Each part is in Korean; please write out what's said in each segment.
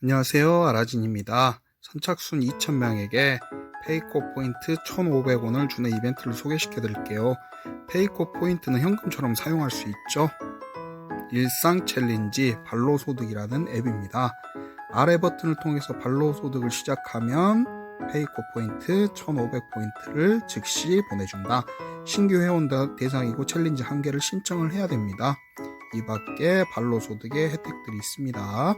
안녕하세요. 아라진입니다. 선착순 2,000명에게 페이코 포인트 1,500원을 주는 이벤트를 소개시켜 드릴게요. 페이코 포인트는 현금처럼 사용할 수 있죠. 일상 챌린지 발로 소득이라는 앱입니다. 아래 버튼을 통해서 발로 소득을 시작하면 페이코 포인트 1,500포인트를 즉시 보내준다. 신규 회원 대상이고 챌린지 한 개를 신청을 해야 됩니다. 이 밖에 발로 소득의 혜택들이 있습니다.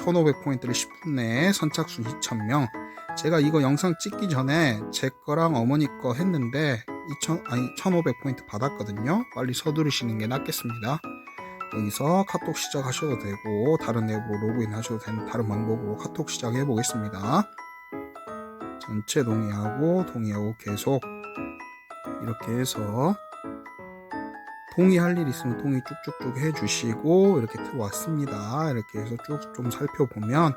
1500포인트를 10분 내에 선착순 2000명. 제가 이거 영상 찍기 전에 제 거랑 어머니 거 했는데 2000 아니 1500포인트 받았거든요. 빨리 서두르시는 게 낫겠습니다. 여기서 카톡 시작하셔도 되고 다른 앱으로 로그인 하셔도 되는 다른 방법으로 카톡 시작해 보겠습니다. 전체 동의하고 동의하고 계속 이렇게 해서 동의 할 일 있으면 동의 쭉쭉쭉 해주시고 이렇게 들어왔습니다. 이렇게 해서 쭉 좀 살펴보면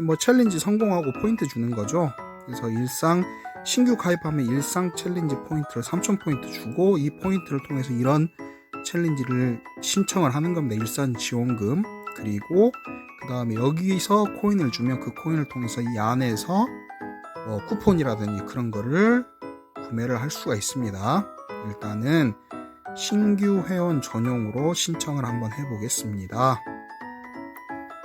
뭐 챌린지 성공하고 포인트 주는 거죠. 그래서 일상 신규 가입하면 일상 챌린지 포인트를 3,000 포인트 주고 이 포인트를 통해서 이런 챌린지를 신청을 하는 겁니다. 일산 지원금 그리고 그 다음에 여기서 코인을 주면 그 코인을 통해서 이 안에서 뭐 쿠폰이라든지 그런 거를 구매를 할 수가 있습니다. 일단은 신규 회원 전용으로 신청을 한번 해보겠습니다.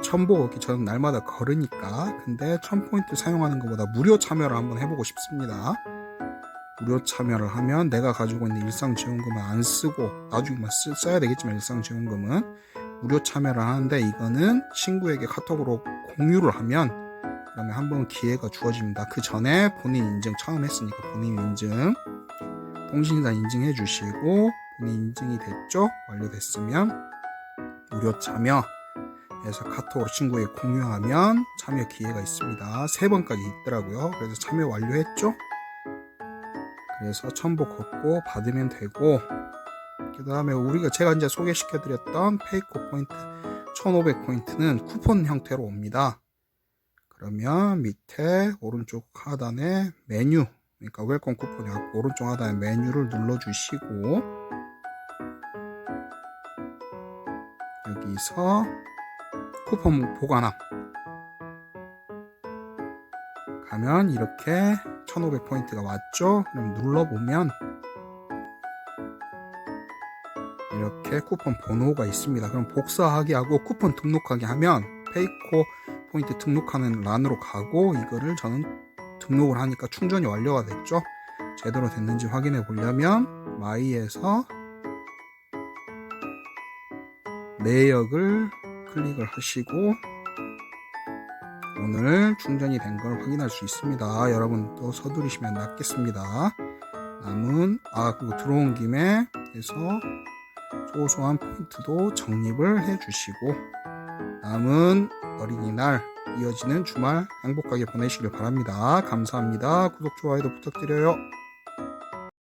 첨보기 저는 날마다 걸으니까 근데 1000포인트 사용하는 것보다 무료 참여를 한번 해보고 싶습니다. 무료 참여를 하면 내가 가지고 있는 일상지원금을 안 쓰고 나중에 쓰, 써야 되겠지만 일상지원금은 무료 참여를 하는데 이거는 친구에게 카톡으로 공유를 하면 그러면 한번 기회가 주어집니다. 그 전에 본인 인증 처음 했으니까 본인 인증 통신사 인증해 주시고 본 인 인증이 됐죠? 완료됐으면 무료 참여 해서 카톡으로 친구에게 공유하면 참여 기회가 있습니다. 세 번까지 있더라고요. 그래서 참여 완료했죠? 그래서 첨부 걷고 받으면 되고 그 다음에 우리가 제가 이제 소개시켜 드렸던 페이코 포인트 1500 포인트는 쿠폰 형태로 옵니다. 그러면 밑에 오른쪽 하단에 메뉴 그러니까 웰컴 쿠폰이 오른쪽 하단에 메뉴를 눌러 주시고 여기서 쿠폰 보관함. 가면 이렇게 1500포인트가 왔죠? 그럼 눌러보면 이렇게 쿠폰 번호가 있습니다. 그럼 복사하기 하고 쿠폰 등록하기 하면 페이코 포인트 등록하는 란으로 가고 이거를 저는 등록을 하니까 충전이 완료가 됐죠? 제대로 됐는지 확인해 보려면 마이에서 내역을 클릭을 하시고 오늘 충전이 된 걸 확인할 수 있습니다. 여러분 또 서두르시면 낫겠습니다. 남은 아 그리고 들어온 김에 해서 소소한 포인트도 적립을 해주시고 남은 어린이날 이어지는 주말 행복하게 보내시길 바랍니다. 감사합니다. 구독 좋아요도 부탁드려요.